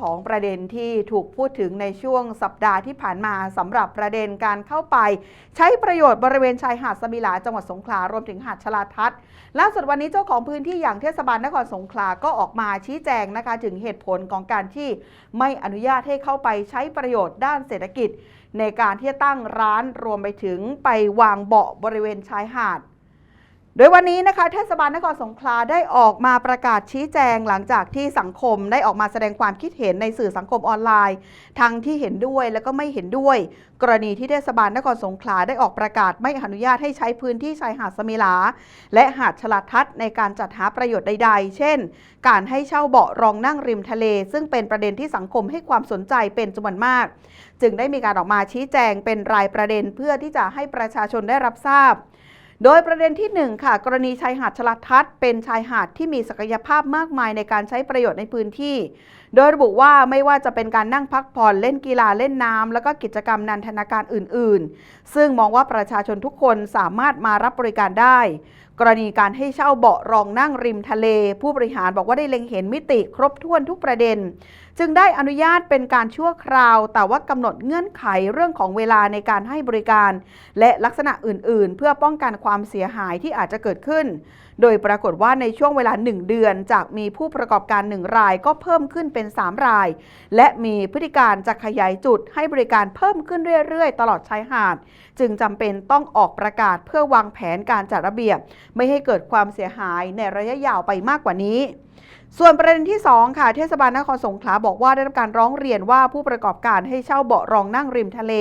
ของประเด็นที่ถูกพูดถึงในช่วงสัปดาห์ที่ผ่านมาสำหรับประเด็นการเข้าไป ใช้ประโยชน์บริเวณชายหาดสมิลาจังหวัดสงขลารวมถึงหาดชลาทัศน์ล่าสุดวันนี้เจ้าของพื้นที่อย่างเทศบาลนครสงขลาก็ออกมาชี้แจงนะคะถึงเหตุผลของการที่ไม่อนุญาตให้เข้าไปใช้ประโยชน์ด้านเศรษฐกิจ ในการที่จะตั้งร้านรวมไปถึงไปวางเบาะบริเวณชายหาด โดยวันนี้นะคะเทศบาลนครสงขลาได้ออกมาประกาศชี้แจงหลังจากที่สังคมได้ออกมาแสดงความคิดเห็นในสื่อสังคมออนไลน์ ทั้งที่เห็นด้วยและก็ไม่เห็นด้วย กรณีที่เทศบาลนครสงขลาได้ออกประกาศไม่อนุญาตให้ใช้พื้นที่ชายหาดสมิลา และหาดฉลาดทัศน์ในการจัดหาประโยชน์ใด ๆ เช่น การให้เช่าเบาะรองนั่งริมทะเล ซึ่งเป็นประเด็นที่สังคมให้ความสนใจเป็นจำนวนมาก จึงได้มีการออกมาชี้แจงเป็นรายประเด็นเพื่อที่จะให้ประชาชนได้รับทราบ โดยประเด็นที่ 1 ค่ะ กรณีชายหาดชลทัศน์เป็นชายหาดที่มีศักยภาพมากมายในการใช้ประโยชน์ในพื้นที่ โดยระบุว่าไม่ว่าจะเป็นการนั่งพักผ่อนเล่นกีฬาเล่นน้ำแล้วก็กิจกรรมนันทนาการอื่น ๆ ซึ่งมองว่าประชาชนทุกคนสามารถมารับบริการได้ กรณีการให้เช่าเบาะรองนั่งริมทะเล ผู้บริหารบอกว่าได้เล็งเห็นมิติครบถ้วนทุกประเด็น จึงได้อนุญาตเป็นการชั่วคราว แต่ว่ากำหนดเงื่อนไขเรื่องของเวลาในการให้บริการ และลักษณะอื่น ๆ เพื่อป้องกันความเสียหายที่อาจจะเกิดขึ้น โดยปรากฏว่าในช่วงเวลา 1 เดือน จากมีผู้ประกอบการ 1 รายก็เพิ่มขึ้นเป็น 3 ราย และมีพฤติการจะขยายจุดให้บริการเพิ่มขึ้นเรื่อย ๆ ตลอดชายหาด จึงจำเป็นต้องออกประกาศเพื่อวางแผนการจัดระเบียบ ไม่ให้เกิดความเสียหายในระยะยาวไปมากกว่านี้ ส่วนประเด็นที่ 2 ค่ะ เทศบาลนครสงขลาบอกว่าได้รับการร้องเรียนว่าผู้ประกอบการให้เช่าเบาะรองนั่งริมทะเล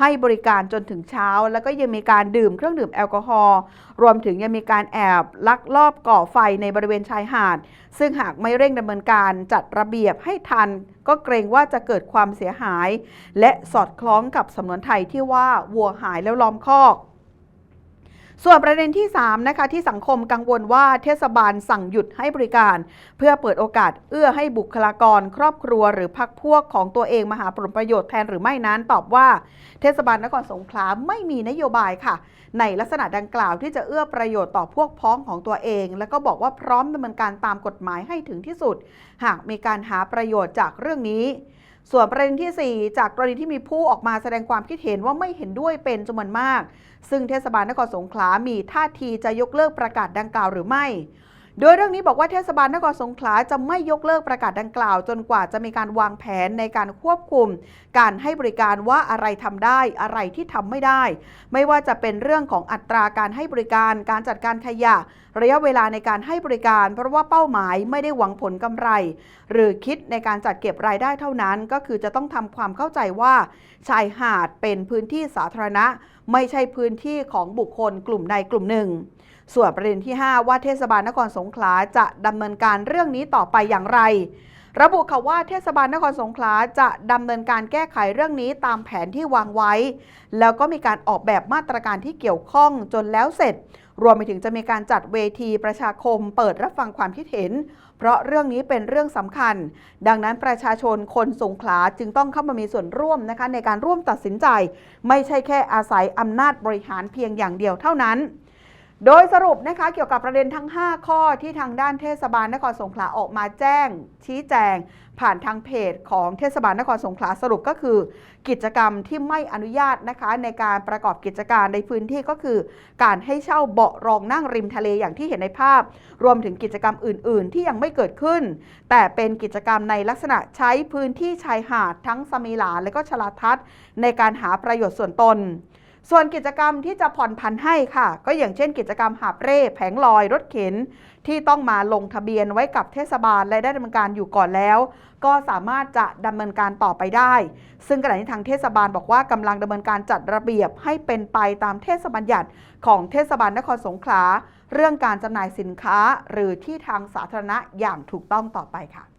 ให้บริการจนถึงเช้า แล้วก็ยังมีการดื่มเครื่องดื่มแอลกอฮอล์รวมถึงยังมีการแอบลักลอบก่อไฟในบริเวณชายหาด ซึ่งหากไม่เร่งดำเนินการจัดระเบียบให้ทัน ก็เกรงว่าจะเกิดความเสียหาย และสอดคล้องกับสำนวนไทยที่ว่าวัวหายแล้วล้อมคอก ส่วนประเด็นที่3นะคะที่สังคมกังวลว่าเทศบาลสั่งหยุดให้บริการ เพื่อเปิดโอกาสเอื้อให้บุคลากร ครอบครัวหรือพักพวกของตัวเองมาหาผลประโยชน์แทนหรือไม่นั้นตอบว่า เทศบาลนครสงขลาไม่มีนโยบายค่ะ ในลักษณะดังกล่าวที่จะเอื้อประโยชน์ต่อพวกพ้องของตัวเอง แล้วก็บอกว่าพร้อมดำเนินการตามกฎหมายให้ถึงที่สุด หากมีการหาประโยชน์จากเรื่องนี้ ส่วนประเด็นที่ 4 จากกรณีที่มีผู้ออกมาแสดงความคิดเห็นว่าไม่เห็นด้วยเป็นจำนวนมาก ซึ่งเทศบาลนครสงขลามีท่าทีจะยกเลิกประกาศดังกล่าวหรือไม่ โดยเรื่องนี้บอกว่าเทศบาลนครสงขลาจะไม่ยกเลิกประกาศดังกล่าว จนกว่าจะมีการวางแผนในการควบคุม การให้บริการว่าอะไรทำได้อะไรที่ทำไม่ได้ ไม่ว่าจะเป็นเรื่องของอัตราการให้บริการ การจัดการขยะ ระยะเวลาในการให้บริการ เพราะว่าเป้าหมายไม่ได้หวังผลกำไร หรือคิดในการจัดเก็บรายได้เท่านั้น ก็คือจะต้องทำความเข้าใจว่าชายหาดเป็นพื้นที่สาธารณะ ไม่ใช่พื้นที่ของบุคคลกลุ่มใดกลุ่มหนึ่ง ส่วนประเด็นที่ 5 ว่าเทศบาลนครสงขลาจะดำเนินการเรื่องนี้ต่อไปอย่างไร ระบุค่ะว่าเทศบาลนครสงขลาจะดำเนินการแก้ไขเรื่องนี้ตามแผนที่วางไว้ แล้วก็มีการออกแบบมาตรการที่เกี่ยวข้องจนแล้วเสร็จ รวมไปถึงจะมีการจัดเวทีประชาคม เปิดรับฟังความคิดเห็น เพราะเรื่องนี้เป็นเรื่องสำคัญ ดังนั้นประชาชนคนสงขลาจึงต้องเข้ามามีส่วนร่วมนะคะในการร่วมตัดสินใจ ไม่ใช่แค่อาศัยอำนาจบริหารเพียงอย่างเดียวเท่านั้น โดยสรุปนะคะเกี่ยวกับประเด็นทั้ง 5 ข้อที่ทางด้านเทศบาลนครสงขลาออกมาแจ้ง ชี้แจง ผ่านทางเพจของเทศบาลนครสงขลาสรุปก็คือ กิจกรรมที่ไม่อนุญาตนะคะ ในการประกอบกิจการในพื้นที่ก็คือ การให้เช่าเบาะรองนั่งริมทะเลอย่างที่เห็นในภาพ รวมถึงกิจกรรมอื่น ๆ ที่ยังไม่เกิดขึ้น แต่เป็นกิจกรรมในลักษณะใช้พื้นที่ชายหาดทั้งสมิลาและก็ชลาทัศน์ในการหาประโยชน์ส่วนตน ส่วนกิจกรรมที่จะผ่อนผันให้ค่ะ ก็อย่างเช่นกิจกรรมหาบเร่แผงลอยรถเข็น ที่ต้องมาลงทะเบียนไว้กับเทศบาลและได้ดำเนินการอยู่ก่อนแล้ว ก็สามารถจะดำเนินการต่อไปได้ ซึ่งขณะนี้ทางเทศบาลบอกว่ากำลังดำเนินการจัดระเบียบให้เป็นไปตามเทศบัญญัติของเทศบาลนครสงขลาเรื่องการจำหน่ายสินค้าหรือที่ทางสาธารณะอย่างถูกต้องต่อไปค่ะ